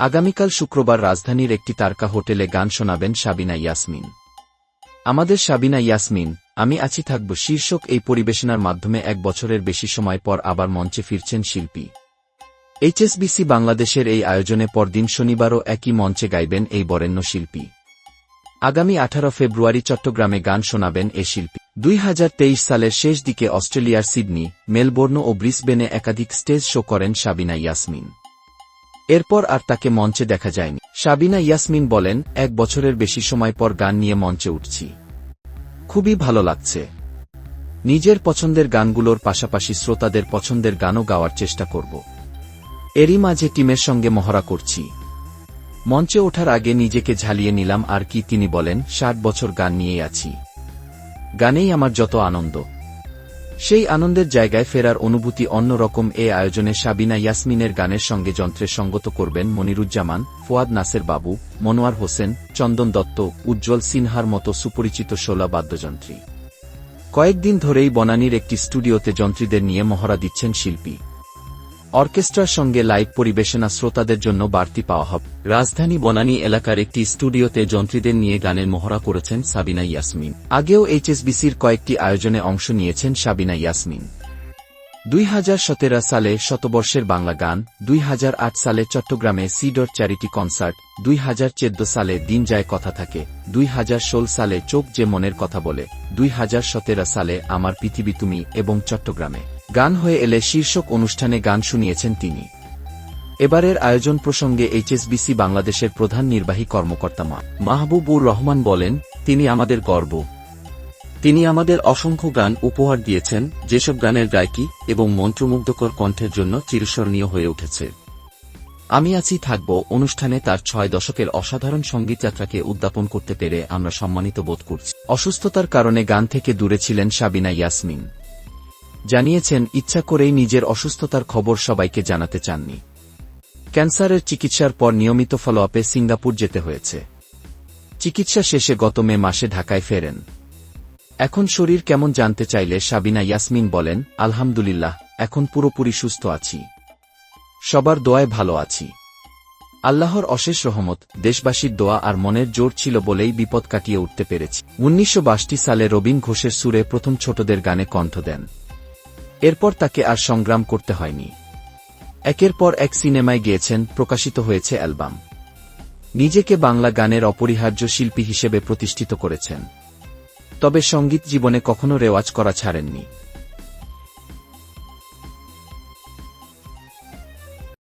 আগামীকাল শুক্রবার রাজধানীর একটি তারকা হোটেলে গান শোনাবেন সাবিনা ইয়াসমিন। আমাদের সাবিনা ইয়াসমিন, আমি আছি থাকব শীর্ষক এই পরিবেশনার মাধ্যমে এক বছরের বেশি সময় পর আবার মঞ্চে ফিরছেন শিল্পী। এইচএসবিসি বাংলাদেশের এই আয়োজনে পরদিন শনিবারও একই মঞ্চে গাইবেন এই বরেণ্য শিল্পী। আগামী আঠারো ফেব্রুয়ারি চট্টগ্রামে গান শোনাবেন এ শিল্পী। দুই হাজার তেইশ সালের শেষ দিকে অস্ট্রেলিয়ার সিডনি, মেলবোর্ন ও ব্রিসবেনে একাধিক স্টেজ শো করেন সাবিনা ইয়াসমিন। এরপর আর তাকে মঞ্চে দেখা যায়নি। সাবিনা ইয়াসমিন বলেন, এক বছরের বেশি সময় পর গান নিয়ে মঞ্চে উঠছি। খুবই ভালো লাগছে। নিজের পছন্দের গানগুলোর পাশাপাশি শ্রোতাদের পছন্দের গানও গাওয়ার চেষ্টা করব। এরই মাঝে টিমের সঙ্গে মহড়া করছি। মঞ্চে ওঠার আগে নিজেকে ঝালিয়ে নিলাম আর কি তিনি বলেন, ষাট বছর গান নিয়ে আছি। গানেই আমার যত আনন্দ। সেই আনন্দের জায়গায় ফেরার অনুভূতি অন্যরকম এ আয়োজনে সাবিনা ইয়াসমিনের গানের সঙ্গে যন্ত্রে সঙ্গত করবেন মনিরুজ্জামান, ফোয়াদ নাসের বাবু, মনোয়ার হোসেন, চন্দন দত্ত, উজ্জ্বল সিনহার মতো সুপরিচিত শোলা বাদ্যযন্ত্রী। কয়েকদিন ধরেই বনানীর একটি স্টুডিওতে যন্ত্রীদের নিয়ে মহড়া দিচ্ছেন শিল্পী। অর্কেস্ট্রার সঙ্গে লাইভ পরিবেশনা শ্রোতাদের জন্য বাড়তি পাওয়া হবে। রাজধানী বনানী এলাকার একটি স্টুডিওতে যন্ত্রীদের নিয়ে গানের মহড়া করেছেন সাবিনা ইয়াসমিন। আগেও এইচএসবিসির কয়েকটি আয়োজনে অংশ নিয়েছেন সাবিনা ইয়াসমিন। দুই হাজার সতেরো সালে শতবর্ষের বাংলা গান, দুই হাজার আট সালে চট্টগ্রামে সিডর চ্যারিটি কনসার্ট, দুই হাজার চোদ্দ সালে দিন যায় কথা থাকে, দুই হাজার ষোল সালে চোখ যে মনের কথা বলে, দুই হাজার সতেরো সালে আমার পৃথিবী তুমি এবং চট্টগ্রামে। গান হয়ে এলে শীর্ষক অনুষ্ঠানে গান শুনিয়েছেন তিনি। এবারের আয়োজন প্রসঙ্গে এইচএসবিসি বাংলাদেশের প্রধান নির্বাহী কর্মকর্তা মা মাহবুবুর রহমান বলেন, তিনি আমাদের গর্ব। তিনি আমাদের অসংখ্য গান উপহার দিয়েছেন, যেসব গানের গায়কি এবং মন্ত্রমুগ্ধকর কণ্ঠের জন্য চিরস্মরণীয় হয়ে উঠেছে। আমি আছি, থাকব, অনুষ্ঠানে তার ছয় দশকের অসাধারণ সংগীত যাত্রাকে উদ্যাপন করতে পেরে আমরা সম্মানিত বোধ করছি। অসুস্থতার কারণে গান থেকে দূরে ছিলেন সাবিনা ইয়াসমিন। জানিয়েছেন, ইচ্ছা করেই নিজের অসুস্থতার খবর সবাইকে জানাতে চাননি। ক্যান্সারের চিকিৎসার পর নিয়মিত ফলো আপে সিঙ্গাপুর যেতে হয়েছে। চিকিৎসা শেষে গত মে মাসে ঢাকায় ফেরেন। এখন শরীর কেমন জানতে চাইলে সাবিনা ইয়াসমিন বলেন, আলহামদুলিল্লাহ, এখন পুরোপুরি সুস্থ আছি। সবার দোয়ায় ভালো আছি। আল্লাহর অশেষ রহমত, দেশবাসীর দোয়া আর মনের জোর ছিল বলেই বিপদ কাটিয়ে উঠতে পেরেছি। উনিশশো সালে রবীন ঘোষের সুরে প্রথম ছোটদের গানে কণ্ঠ দেন। এরপর তাকে আর সংগ্রাম করতে হয়নি। একের পর এক সিনেমায় গিয়েছেন, প্রকাশিত হয়েছে অ্যালবাম। নিজেকে বাংলা গানের অপরিহার্য শিল্পী হিসেবে প্রতিষ্ঠিত করেছেন। তবে সংগীত জীবনে কখনো রেওয়াজ করা ছাড়েননি।